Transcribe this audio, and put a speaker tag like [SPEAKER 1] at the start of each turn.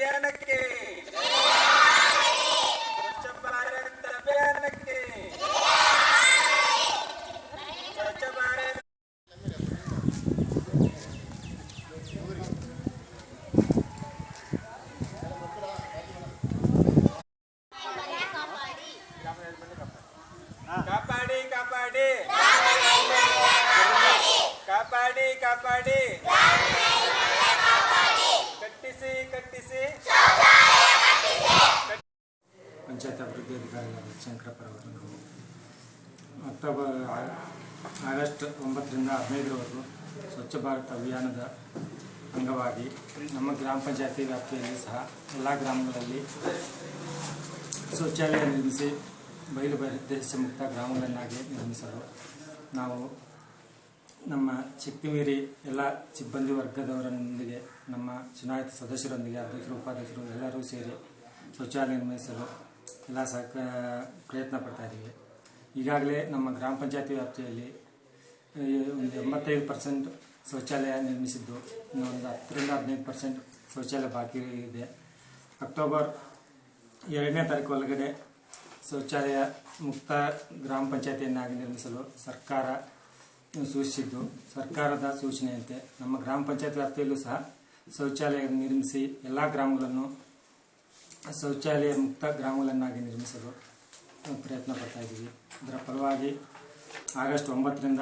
[SPEAKER 1] అభియానకి స్వచ్ఛ భారత్ అభియానకి స్వచ్ఛ భారత్ కాపాడి కాపాడి. కాపాడి కాపాడి.
[SPEAKER 2] ಪಂಚಾಯತ್ ಅಭಿವೃದ್ಧಿ ಅಧಿಕಾರಿಗಳಾದ ಶಂಕರಪ್ಪ ಅವರು ನಾವು ಅಕ್ಟೋಬರ್ ಆಗಸ್ಟ್ ಒಂಬತ್ತರಿಂದ ಹದಿನೈದರವರೆಗೂ ಸ್ವಚ್ಛ ಭಾರತ್ ಅಭಿಯಾನದ ಅಂಗವಾಗಿ ನಮ್ಮ ಗ್ರಾಮ ಪಂಚಾಯತಿ ವ್ಯಾಪ್ತಿಯಲ್ಲಿ ಸಹ ಎಲ್ಲ ಗ್ರಾಮಗಳಲ್ಲಿ ಶೌಚಾಲಯ ನಿರ್ಮಿಸಿ ಬಯಲು ಬಹಿರ್ದೇಶ ಮುಕ್ತ ಗ್ರಾಮಗಳನ್ನಾಗಿ ನಿರ್ಮಿಸಲು ನಾವು ನಮ್ಮ ಮೀರಿ ಎಲ್ಲ ಸಿಬ್ಬಂದಿ ವರ್ಗದವರೊಂದಿಗೆ, ನಮ್ಮ ಚುನಾಯಿತ ಸದಸ್ಯರೊಂದಿಗೆ, ಅಧ್ಯಕ್ಷರು, ಉಪಾಧ್ಯಕ್ಷರು ಎಲ್ಲರೂ ಸೇರಿ ಶೌಚಾಲಯ ನಿರ್ಮಿಸಲು ಎಲ್ಲ ಸಹಕ, ಪ್ರಯತ್ನ ಪಡ್ತಾ ಇದ್ದೀವಿ. ಈಗಾಗಲೇ ನಮ್ಮ ಗ್ರಾಮ ಪಂಚಾಯತಿ ವ್ಯಾಪ್ತಿಯಲ್ಲಿ ಒಂದು ಎಂಬತ್ತೈದು ಪರ್ಸೆಂಟ್ ಶೌಚಾಲಯ ನಿರ್ಮಿಸಿದ್ದು, ಇನ್ನು ಒಂದು ಹತ್ತರಿಂದ ಹದಿನೈದು ಪರ್ಸೆಂಟ್ ಶೌಚಾಲಯ ಬಾಕಿ ಇದೆ. ಅಕ್ಟೋಬರ್ ಎರಡನೇ ತಾರೀಕು ಒಳಗಡೆ ಶೌಚಾಲಯ ಮುಕ್ತ ಗ್ರಾಮ ಪಂಚಾಯತಿಯನ್ನಾಗಿ ನಿರ್ಮಿಸಲು ಸರ್ಕಾರ ಸೂಚಿಸಿದ್ದು ಸರ್ಕಾರದ ಸೂಚನೆಯಂತೆ ನಮ್ಮ ಗ್ರಾಮ ಪಂಚಾಯತ್ ವ್ಯಾಪ್ತಿಯಲ್ಲೂ ಸಹ ಶೌಚಾಲಯ ನಿರ್ಮಿಸಿ ಎಲ್ಲ ಗ್ರಾಮಗಳನ್ನು ಶೌಚಾಲಯ ಮುಕ್ತ ಗ್ರಾಮಗಳನ್ನಾಗಿ ನಿರ್ಮಿಸಲು ಪ್ರಯತ್ನ ಪಡ್ತಾ ಇದ್ದೀವಿ. ಅದರ ಫಲವಾಗಿ ಆಗಸ್ಟ್ ಒಂಬತ್ತರಿಂದ